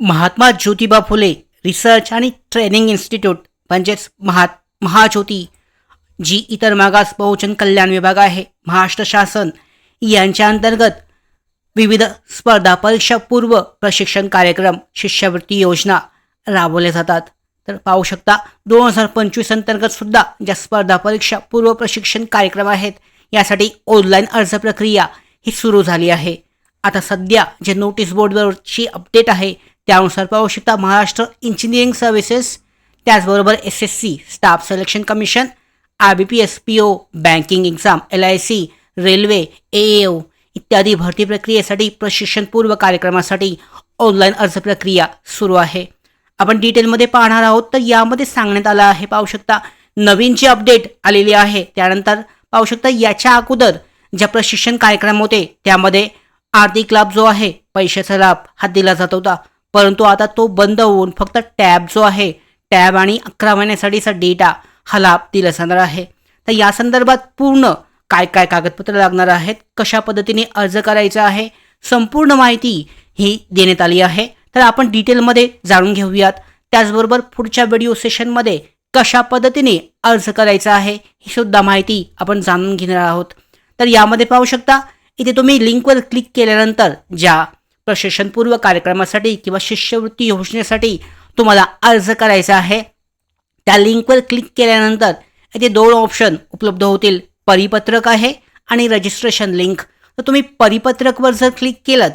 Mahatma Jyotiba Phule research आणि training institute म्हणजेच महात महाज्योती जी इतर मागास बहुजन कल्याण विभाग आहे महाराष्ट्र शासन. यांच्या अंतर्गत विविध स्पर्धा परीक्षा पूर्व प्रशिक्षण कार्यक्रम शिष्यवृत्ती योजना राबवल्या जातात. तर पाहू शकता दोन हजार पंचवीस अंतर्गत सुद्धा ज्या स्पर्धा परीक्षा पूर्व प्रशिक्षण कार्यक्रम आहेत यासाठी ऑनलाईन अर्ज प्रक्रिया ही सुरू झाली आहे. आता सध्या जे नोटीस बोर्डवरची अपडेट आहे त्यानुसार पाहू शकता महाराष्ट्र इंजिनिअरिंग सर्व्हिसेस त्याचबरोबर S S C staff selection commission I B P S P O banking exam L I C railway A O इत्यादी भरती प्रक्रियेसाठी प्रशिक्षणपूर्व कार्यक्रमासाठी ऑनलाईन अर्ज प्रक्रिया सुरू आहे. आपण डिटेलमध्ये पाहणार आहोत तर यामध्ये सांगण्यात आलं आहे पाहू शकता नवीन जी अपडेट आलेली आहे त्यानंतर पाहू शकता याच्या अगोदर ज्या प्रशिक्षण कार्यक्रम होते त्यामध्ये आर्थिक लाभ जो आहे पैशाचा लाभ हा दिला जात होता. परंतु आता तो बंद होऊन फक्त टॅब जो आहे टॅब आणि अकरा महिन्यासाठीचा डेटा हा लाभ दिला जाणार आहे. तर या संदर्भात पूर्ण काय काय कागदपत्र लागणार आहेत कशा पद्धतीने अर्ज करायचा आहे संपूर्ण माहिती ही देण्यात आली आहे. तर आपण डिटेलमध्ये जाणून घेऊयात त्याचबरोबर पुढच्या व्हिडिओ सेशनमध्ये कशा पद्धतीने अर्ज करायचा आहे ही सुद्धा माहिती आपण जाणून घेणार आहोत. तर यामध्ये पाहू शकता इथे तुम्ही लिंकवर क्लिक केल्यानंतर ज्या प्रशिक्षणपूर्व कार्यक्रमासाठी किंवा शिष्यवृत्ती योजनेसाठी तुम्हाला अर्ज करायचा आहे. त्या लिंकवर क्लिक केल्यानंतर इथे दोन ऑप्शन उपलब्ध होतील. परिपत्रक आहे आणि रजिस्ट्रेशन लिंक. तर तुम्ही परिपत्रकवर जर क्लिक केलं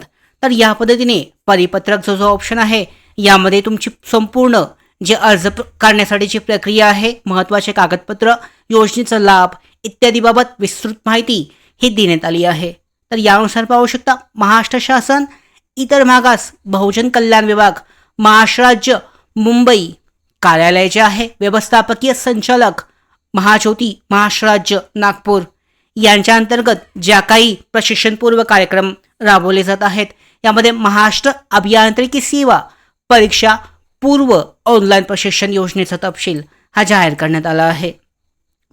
तर या पद्धतीने परिपत्रक जो जो ऑप्शन आहे यामध्ये तुमची संपूर्ण जे अर्ज प- करण्यासाठीची प्रक्रिया आहे महत्त्वाचे कागदपत्र योजनेचा लाभ इत्यादीबाबत विस्तृत माहिती ही देण्यात आली आहे. तर यानुसार पाहू शकता महाराष्ट्र शासन इतर मागास बहुजन कल्याण विभाग महाराष्ट्र राज्य मुंबई कार्यालय जे आहे. व्यवस्थापकीय संचालक महाज्योती महाराष्ट्र राज्य नागपूर. यांच्या अंतर्गत ज्या काही प्रशिक्षणपूर्व कार्यक्रम राबवले जात आहेत यामध्ये महाराष्ट्र अभियांत्रिकी सेवा परीक्षा पूर्व ऑनलाईन प्रशिक्षण योजनेचा तपशील हा जाहीर करण्यात आला आहे.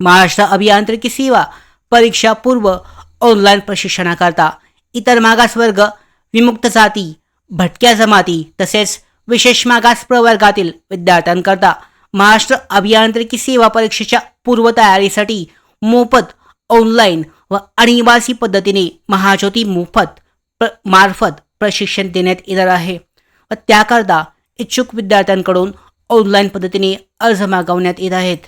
महाराष्ट्र अभियांत्रिकी सेवा परीक्षा पूर्व ऑनलाईन प्रशिक्षणाकरता इतर मागासवर्ग विमुक्त जाती भटक्या जमाती तसेच विशेष मागास प्रवर्गातील विद्यार्थ्यांकरता महाराष्ट्र अभियांत्रिकी सेवा परीक्षेच्या पूर्वतयारीसाठी मोफत ऑनलाईन व अनिवासी पद्धतीने महाज्योती मोफत प्र मार्फत प्रशिक्षण देण्यात येणार आहे व त्याकरता इच्छुक विद्यार्थ्यांकडून ऑनलाईन पद्धतीने अर्ज मागवण्यात येत आहेत.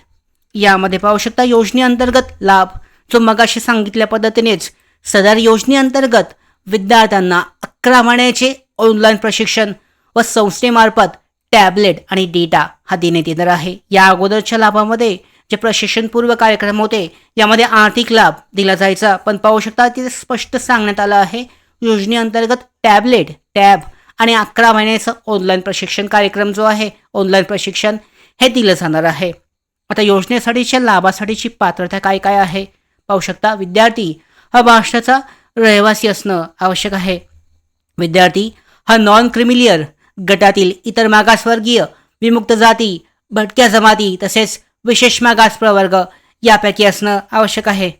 यामध्ये पाहू शकता योजनेअंतर्गत लाभ जो मगाशी सांगितल्या पद्धतीनेच सदर योजनेअंतर्गत विद्यार्थ्यांना अकरा महिन्याचे ऑनलाईन प्रशिक्षण व संस्थेमार्फत टॅबलेट आणि डेटा हा देण्यात येणार आहे. या अगोदरच्या लाभामध्ये जे प्रशिक्षणपूर्व कार्यक्रम होते यामध्ये आर्थिक लाभ दिला जायचा. पण पाहू शकता तिथे स्पष्ट सांगण्यात आलं आहे योजनेअंतर्गत टॅबलेट टॅब आणि अकरा महिन्याचं ऑनलाईन प्रशिक्षण कार्यक्रम जो आहे ऑनलाईन प्रशिक्षण हे दिलं जाणार आहे. आता योजनेसाठीच्या लाभासाठीची पात्रता काय काय आहे? पाहू शकता विद्यार्थी हा महाराष्ट्राचा रहिवासी असणं आवश्यक आहे. विद्यार्थी हा नॉन क्रिमिलियर गटातील इतर मागासवर्गीय विमुक्त जाती भटक्या जमाती तसेच विशेष मागास प्रवर्ग यापैकी असणं आवश्यक आहे.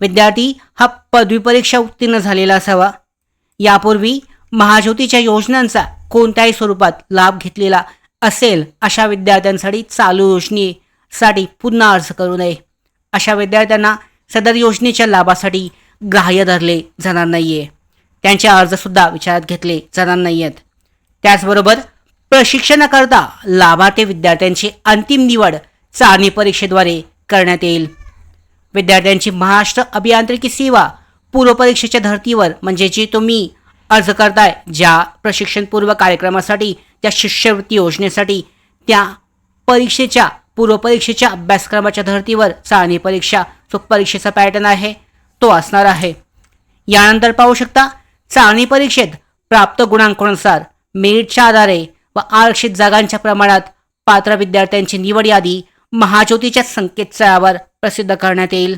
विद्यार्थी हा पदवी परीक्षा उत्तीर्ण झालेला असावा. यापूर्वी महाज्योतीच्या योजनांचा कोणत्याही स्वरूपात लाभ घेतलेला असेल अशा विद्यार्थ्यांसाठी चालू योजनेसाठी पुन्हा अर्ज करू नये. अशा विद्यार्थ्यांना सदर योजनेच्या लाभासाठी ग्राह्य धरले जाणार नाही आहे त्यांचे अर्जसुद्धा विचारात घेतले जाणार नाही आहेत त्याचबरोबर प्रशिक्षणाकरता लाभार्थी विद्यार्थ्यांची अंतिम निवड चाळणी परीक्षेद्वारे करण्यात येईल. विद्यार्थ्यांची महाराष्ट्र अभियांत्रिकी सेवा पूर्वपरीक्षेच्या धर्तीवर म्हणजे जी तुम्ही अर्ज करताय ज्या प्रशिक्षणपूर्व कार्यक्रमासाठी त्या शिष्यवृत्ती योजनेसाठी त्या परीक्षेच्या पूर्वपरीक्षेच्या अभ्यासक्रमाच्या धर्तीवर चाळणी परीक्षा जो परीक्षेचा पॅटर्न आहे तो असणार आहे. यानंतर पाहू शकता चाळणी परीक्षेत प्राप्त गुणांकानुसार मेरिटच्या आधारे व आरक्षित जागांच्या प्रमाणात पात्र विद्यार्थ्यांची निवड यादी महाज्योतीच्या संकेतस्थळावर प्रसिद्ध करण्यात येईल.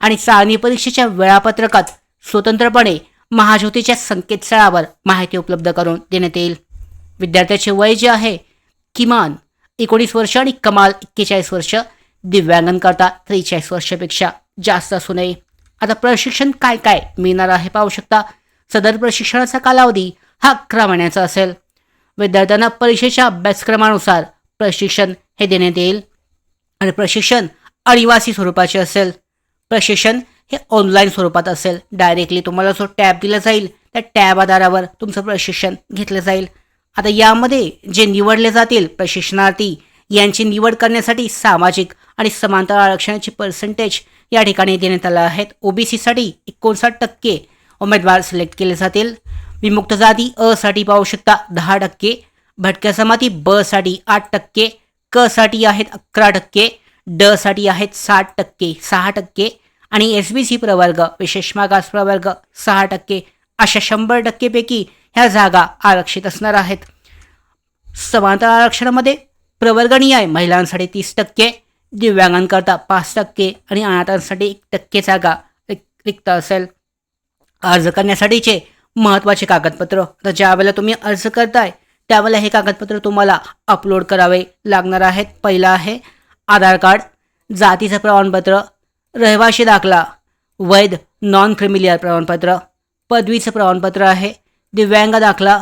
आणि चाळणी परीक्षेच्या वेळापत्रकात स्वतंत्रपणे महाज्योतीच्या संकेतस्थळावर माहिती उपलब्ध करून देण्यात येईल. विद्यार्थ्याचे वय जे आहे किमान एकोणीस वर्ष आणि कमाल एक्केचाळीस वर्ष दिव्यांगांकरता त्रेचाळीस वर्षापेक्षा जास्त असू नये. आता प्रशिक्षण काय काय मिळणार आहे पाहू शकता. सदर प्रशिक्षणाचा कालावधी हा अकरा महिन्याचा असेल. विद्यार्थ्यांना परीक्षेच्या अभ्यासक्रमानुसार प्रशिक्षण हे देण्यात येईल आणि प्रशिक्षण अनिवासी स्वरूपाचे असेल. प्रशिक्षण हे ऑनलाईन स्वरूपात असेल. डायरेक्टली तुम्हाला जो टॅब दिला जाईल त्या टॅब आधारावर तुमचं प्रशिक्षण घेतलं जाईल. आता यामध्ये जे निवडले जातील प्रशिक्षणार्थी यांची निवड करण्यासाठी सामाजिक आणि समांतर आरक्षणाची पर्सेंटेज या ठिकाणी देण्यात आलं आहेत ओबीसीसाठी एकोणसाठ टक्के उमेदवार सिलेक्ट केले जातील. विमुक्त जाती अ साठी पाहू शकता दहा टक्के भटक्या समाती ब साठी आठ टक्के क साठी आहेत अकरा टक्के ड साठी आहेत साठ टक्के सहा टक्के आणि एस बी सी प्रवर्ग विशेष मागास प्रवर्ग सहा टक्के. अशा शंभर टक्केपैकी ह्या जागा आरक्षित असणार आहेत. समांतर आरक्षणामध्ये प्रवर्गणीय आहे महिलांसाठी तीस टक्के दिव्यांगांकरता पाच टक्के आणि अनाथांसाठी एक टक्के जागा रिक्त असेल. अर्ज करण्यासाठीचे महत्त्वाचे कागदपत्र. तर ज्यावेळेला तुम्ही अर्ज करताय त्यावेळेला हे कागदपत्र तुम्हाला अपलोड करावे लागणार आहेत. पहिलं आहे आधार कार्ड जातीचं प्रमाणपत्र रहिवाशी दाखला वैध नॉन क्रिमिलियर प्रमाणपत्र पदवीचं प्रमाणपत्र आहे दिव्यांग दाखला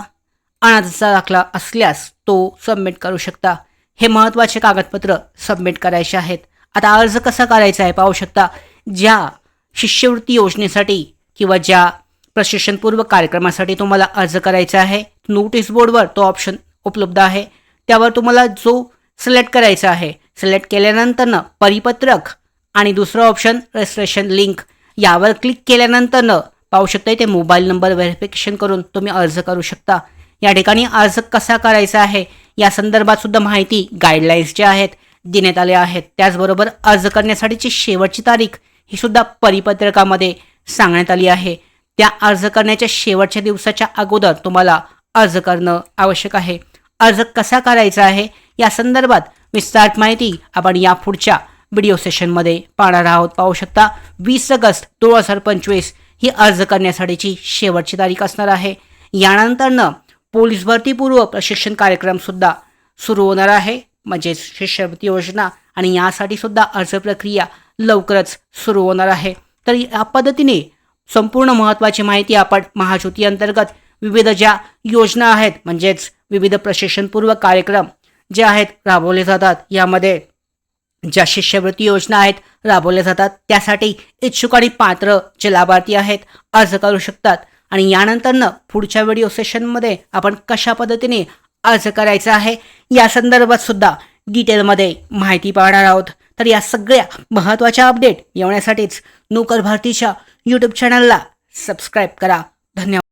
अनाथाचा दाखला असल्यास तो सबमिट करू शकता. हे महत्त्वाचे कागदपत्र सबमिट करायचे आहेत. आता अर्ज कसा करायचा आहे पाहू शकता. ज्या शिष्यवृत्ती योजनेसाठी किंवा ज्या प्रशिक्षणपूर्व कार्यक्रमासाठी तुम्हाला अर्ज करायचा आहे नोटीस बोर्डवर तो ऑप्शन उपलब्ध आहे. त्यावर तुम्हाला जो सिलेक्ट करायचा आहे सिलेक्ट केल्यानंतरनं परिपत्रक आणि दुसरं ऑप्शन रजिस्ट्रेशन लिंक यावर क्लिक केल्यानंतरनं पाहू शकता इथे मोबाईल नंबर व्हेरिफिकेशन करून तुम्ही अर्ज करू शकता. या ठिकाणी अर्ज कसा करायचा आहे या संदर्भात सुद्धा माहिती गाईडलाईन्स ज्या आहेत देण्यात आल्या आहेत. त्याचबरोबर अर्ज करण्यासाठीची शेवटची तारीख ही सुद्धा परिपत्रकामध्ये सांगण्यात आली आहे. त्या अर्ज करण्याच्या शेवटच्या दिवसाच्या अगोदर तुम्हाला अर्ज करणं आवश्यक आहे. अर्ज कसा करायचा आहे? या संदर्भात विस्तार माहिती आपण या पुढच्या व्हिडिओ सेशनमध्ये पाहणार आहोत. पाहू शकता वीस ऑगस्ट दोन हजार पंचवीस ही अर्ज करण्यासाठीची शेवटची तारीख असणार आहे. यानंतरनं पोलीस भरतीपूर्व प्रशिक्षण कार्यक्रमसुद्धा सुरू होणार आहे. म्हणजेच शिष्यवृत्ती योजना आणि यासाठी सुद्धा अर्ज प्रक्रिया लवकरच सुरू होणार आहे. तर या पद्धतीने संपूर्ण महत्त्वाची माहिती आपण महाज्योती अंतर्गत विविध ज्या योजना आहेत म्हणजेच विविध प्रशिक्षणपूर्व कार्यक्रम जे आहेत राबवले जातात. यामध्ये ज्या शिष्यवृत्ती योजना आहेत राबवल्या जातात. त्यासाठी इच्छुक आणि पात्र जे लाभार्थी आहेत अर्ज करू शकतात. आणि यानंतरनं पुढच्या व्हिडिओ सेशनमध्ये आपण कशा पद्धतीने अर्ज करायचा आहे या संदर्भात सुद्धा डिटेलमध्ये माहिती पाहणार आहोत. तर या सगळ्या महत्त्वाच्या अपडेट येण्यासाठीच नोकर भारतीच्या यूट्यूब चॅनलला सबस्क्राईब करा. धन्यवाद.